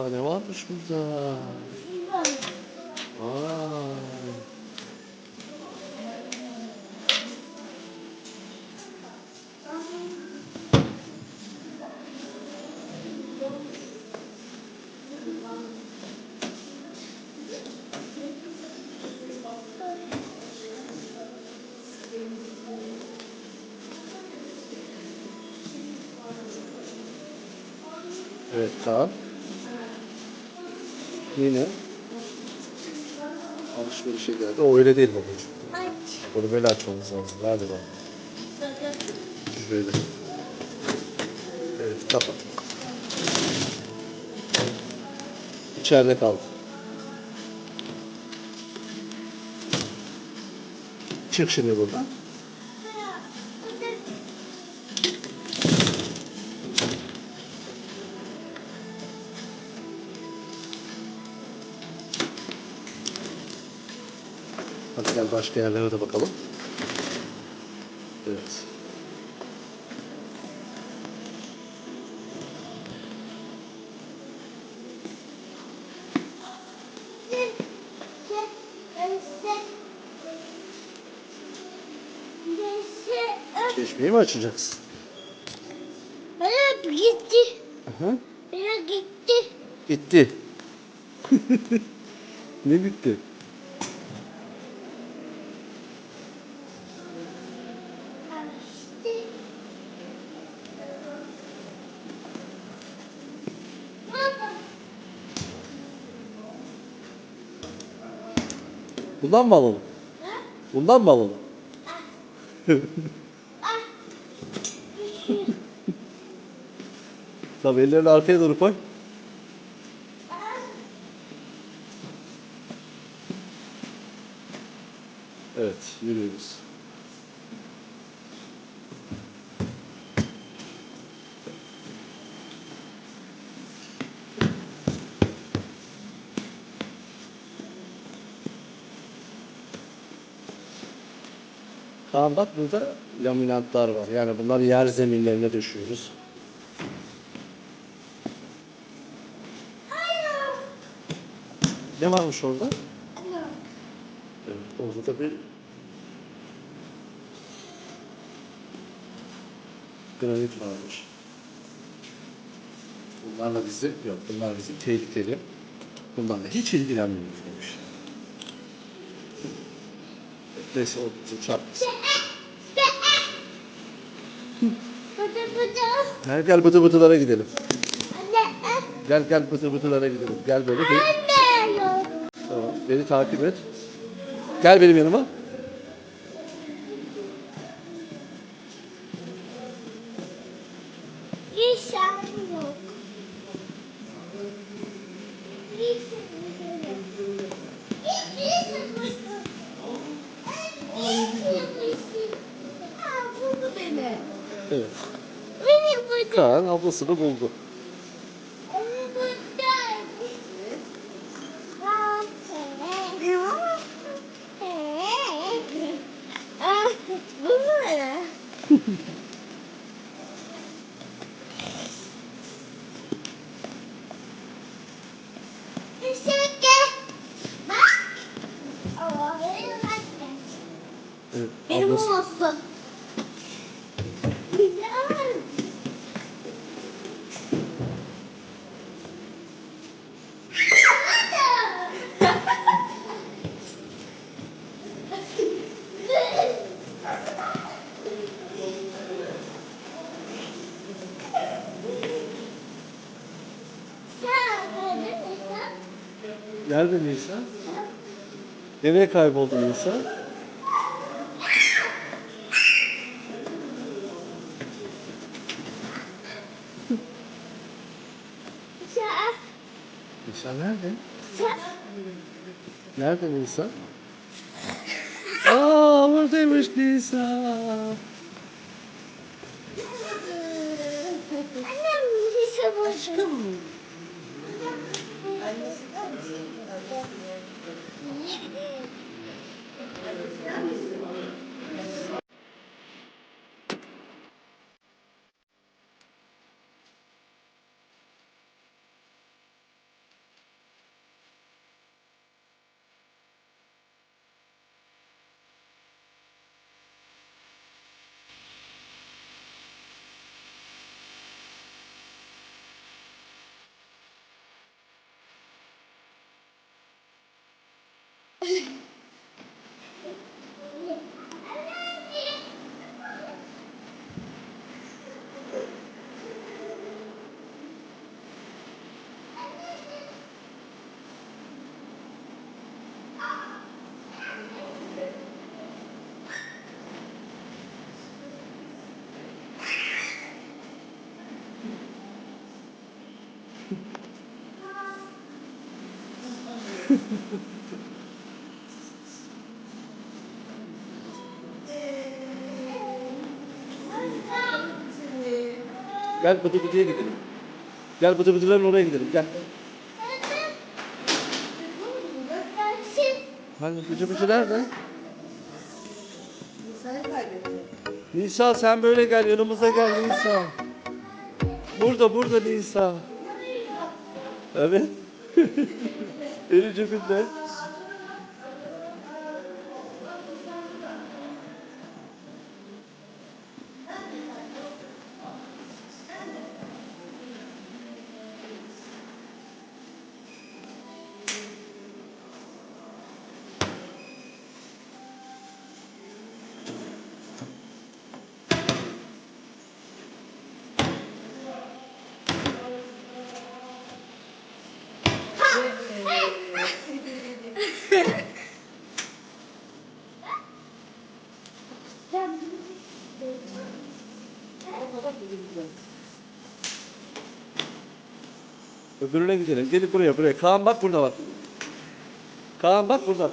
Aa ne varmış burada? Vay. Evet tamam. Yine alışverişe geldi. O öyle değil babacığım. Bunu böyle açmamız lazım. Hadi bak. Şöyle. Evet kapat. İçeride kaldı. Çık şimdi buradan. Gel başka yerlere de bakalım. Evet. Çeşmeyi mi açacaksın? Bana gitti. Aha. Bana gitti. Gitti. ne bitti? Bundan mı alalım? Bundan mı alalım? Tamam ellerini arkaya doğru koy. Evet yürüyoruz. Tamam bak burada laminatlar var. Yani bunlar yer zeminlerine düşüyoruz. Ne varmış orada? Evet, orada da bir granit varmış. Bunlarla bizi, yok bunlar bizi tehlikeli. Bunlarla hiç ilgilenmiyoruz demiş. Neyse o şarkısı. Bıdı. Gel bıdı bıdılara gidelim. Gel gel bıdı bıdılara gidelim. Gel böyle. Anne. Tamam. Beni takip et. Gel benim yanıma. İnsan yok. İnsan yok. Aa, buldu beni. Evet. Buldu. Kaan ablasını buldu. Beni buldu. Ah, bu mu? Teşekkür. Bak. Benim annem. Evet. Benim ablası- olsun. Nerede Nisa? Nereye kayboldu Nisa? Nisa nerede? Nerede Nisa? Aa buradaymış Nisa. Annem bir şey boşum. 何です Gel bıdı bıdıya gidelim. Gel bıdı bıdıların oraya gidelim. Gel. Hani bıcı bıcı nerede? Nisa sen böyle gel yanımıza gel Nisa. Burada burada Nisa. Evet. Eli cebinde. Öbürüne gidelim. Gelin buraya buraya. Kaan bak burada var. Kaan bak burada.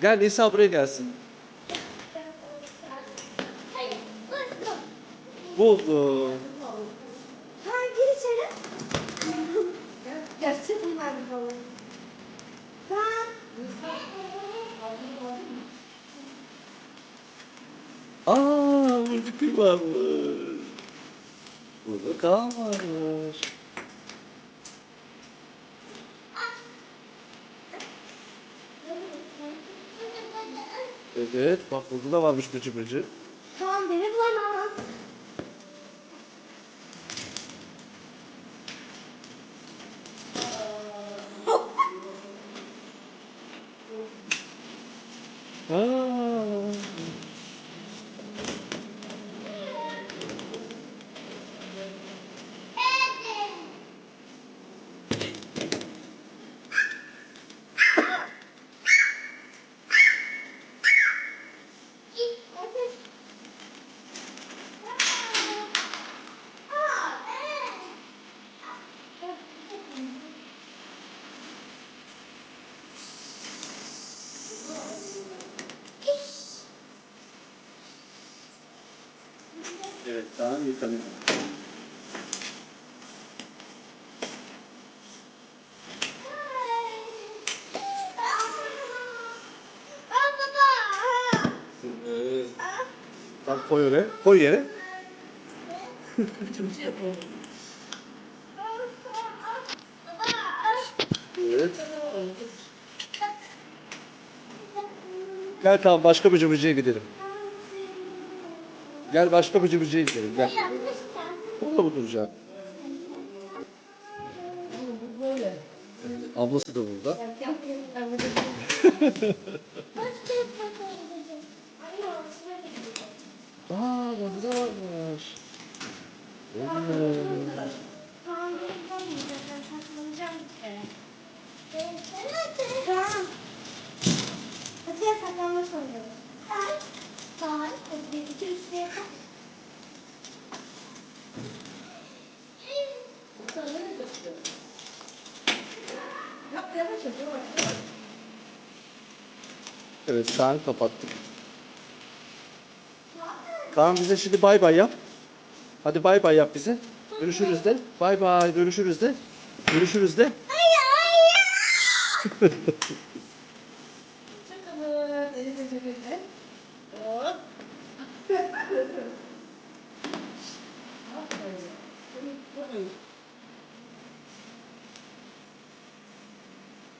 Gel Nisa buraya gelsin. Buldu. Ha gir içeri. Var bir falan. Ben. Aa burada kim varmış? Burada varmış. Evet bak burada da varmış bıcı bıcı. Tamam beni bulamam. Aa. Tamam yıkanıyor. Evet. Tamam koy oraya. Koy yere. Evet. Gel tamam başka bıcı bıcıya gidelim. Gel başka bıcı bıcıya gidelim. Gel. Orada mı duracak? Ablası da burada. Aa burada da varmış. Evet. Tamam. Hadi gel saklanmaç oynayalım. Tamam. Evet Kaan kapattık. Kaan bize şimdi bay bay yap. Hadi bay bay yap bize. Görüşürüz de. Bay bay görüşürüz de. Görüşürüz de. Çakalın.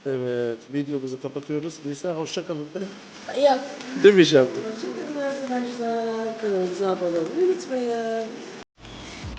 Evet videomuzu kapatıyoruz. Nisa hoşça kalın. Yok. Değil mi Şampiyon? Hoşçakalın arkadaşlar. Kanalımıza abone olmayı unutmayın.